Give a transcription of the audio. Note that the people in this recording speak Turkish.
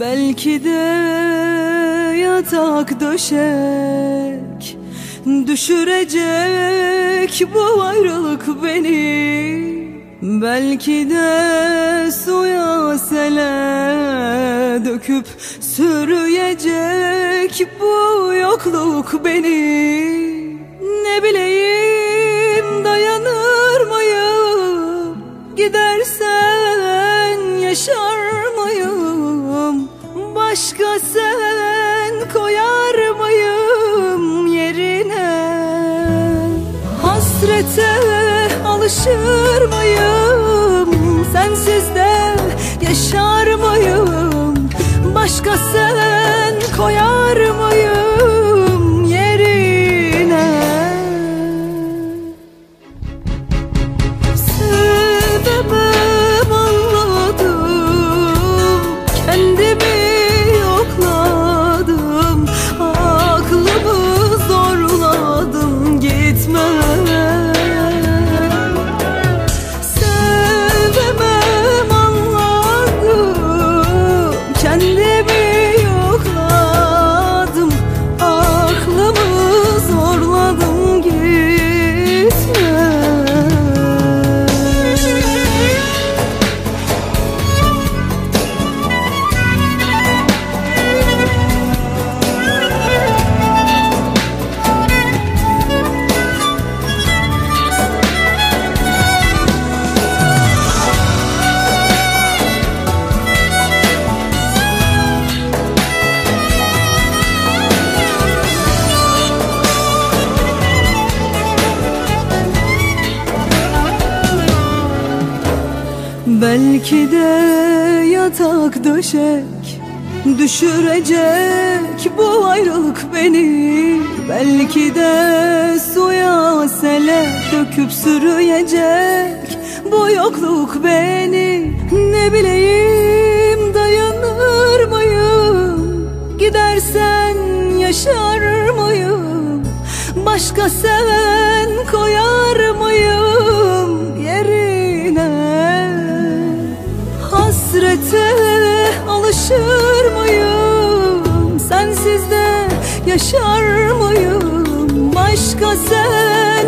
Belki de yatak döşek Düşürecek bu ayrılık beni. Belki de suya sele döküp Sürüyecek bu yokluk beni. Ne bileyim Başka sen koyar mıyım yerine? Hasrete alışır mıyım? Sensiz de yaşar mıyım Belki de yatak döşek Düşürecek bu ayrılık beni. Belki de suya sele döküp sürüyecek Bu yokluk beni. Ne bileyim dayanır mıyım? Gidersen yaşar mıyım? Başka sen koyar Hasrete alışır mıyım? Sensiz de yaşar mıyım? Başka sen